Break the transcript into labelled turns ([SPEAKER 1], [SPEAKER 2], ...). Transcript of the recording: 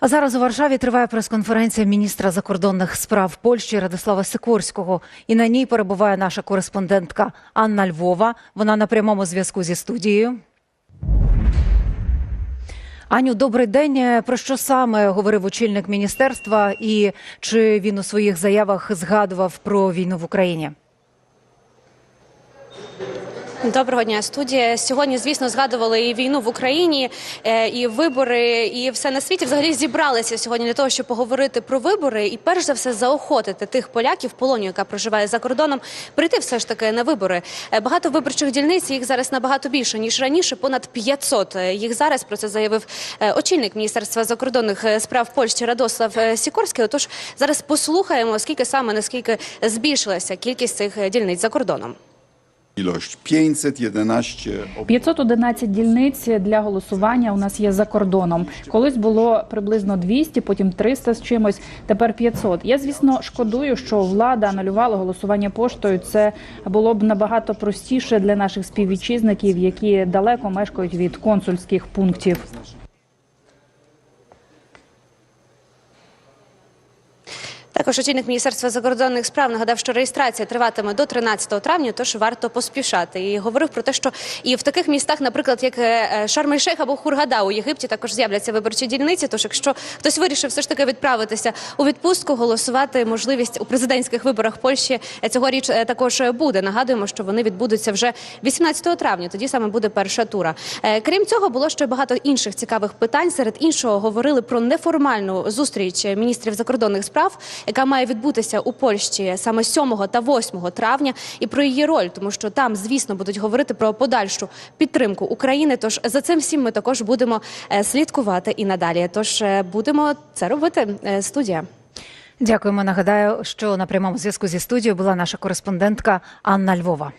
[SPEAKER 1] А зараз у Варшаві триває прес-конференція міністра закордонних справ Польщі Радислава Сикорського. І на ній перебуває наша кореспондентка Анна Львова. Вона на прямому зв'язку зі студією. Аню, добрий день. Про що саме говорив очільник міністерства, і чи він у своїх заявах згадував про війну в Україні?
[SPEAKER 2] Доброго дня, студія. Сьогодні, звісно, згадували і війну в Україні, е, і вибори, і все на світі. Взагалі зібралися сьогодні для того, щоб поговорити про вибори, і перш за все заохотити тих поляків, полонію, яка проживає за кордоном, прийти все ж таки на вибори. Е, Багато виборчих дільниць їх зараз набагато більше ніж раніше. Понад 500 їх зараз. Про це заявив е, очільник міністерства закордонних е, справ Польщі Радослав е, Сікорський. Отож, зараз послухаємо, скільки саме наскільки збільшилася кількість цих е, дільниць за кордоном.
[SPEAKER 3] Ilość 511 ob-
[SPEAKER 4] 511 дільниць для голосування у нас є за кордоном. Колись було приблизно 200, потім 300 з чимось, тепер 500. Я, звісно, шкодую, що влада анулювала голосування поштою. Це було б набагато простіше для наших співвітчизників, які далеко мешкають від консульських пунктів.
[SPEAKER 2] Також міністерства закордонних справ нагадав, що реєстрація триватиме до 13 травня, тож варто поспішати. І говорив про те, що і в таких містах, наприклад, як е, Шарм-ель-Шейх або Хургада у Єгипті, також з'являться виборчі дільниці. Тож, якщо хтось вирішив все ж таки відправитися у відпустку, голосувати можливість у президентських виборах Польщі е, цьогоріч е, також буде. Нагадуємо, що вони відбудуться вже 18 травня. Тоді саме буде перша тура. Е, Крім цього, було ще багато інших цікавих питань. Серед іншого говорили про неформальну зустріч міністрів закордонних справ, яка має відбутися у Польщі саме 7 та 8 травня, і про її роль, тому що там, звісно, будуть говорити про подальшу підтримку України. Тож за цим всім ми також будемо е, слідкувати і надалі. Тож е, будемо це робити. Е, Студія.
[SPEAKER 1] Дякуємо. Нагадаю, що на прямому зв'язку зі студією була наша кореспондентка Анна Львова.